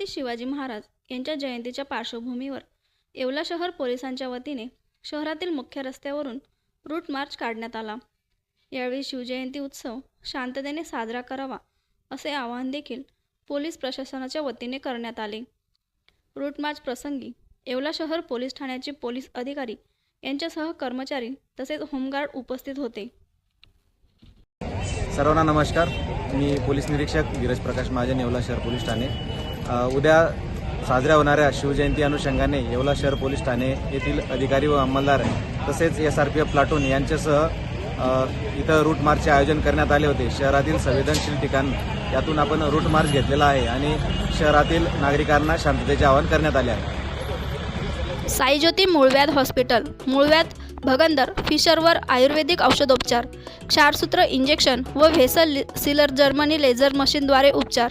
छत्रपती शिवाजी महाराज यांच्या जयंतीच्या पार्श्वभूमीवर येवला शहर पोलिसांच्या वतीने शहरातील मुख्य रस्त्यावरून रूट मार्च काढण्यात आला. यावेळी शिवजयंती उत्सव शांततेने साजरा करावा असे आवाहन देखील पोलीस प्रशासनाच्या वतीने करण्यात आले. रूट मार्च प्रसंगी येवला शहर पोलीस ठाण्याचे पोलीस अधिकारी यांच्यासह कर्मचारी तसेच होमगार्ड उपस्थित होते. सर्वांना नमस्कार. मी पोलीस निरीक्षक धीरज प्रकाश महाजन येवला शहर पोलीस ठाणे. उद्या साजऱ्या होणाऱ्या शिवजयंती अनुषंगाने येवला शहर पोलीस ठाणे येथील अधिकारी व अंमलदार तसेच S R P F platoon यांच्यासह इथं रूट मार्चचे आयोजन करण्यात आले होते. शहरातील संवेदनशील ठिकाण यातून आपण रूट मार्च घेतलेला आहे आणि शहरातील नागरिकांना शांततेचे आवाहन करण्यात आले आहे. साईज्योती मूळव्याध हॉस्पिटल मूळव्याध भगंदर फिशरवर आयुर्वेदिक औषधोपचार क्षारसूत्र इंजेक्शन व व्हेसल सिलर जर्मनी लेझर मशीनद्वारे उपचार.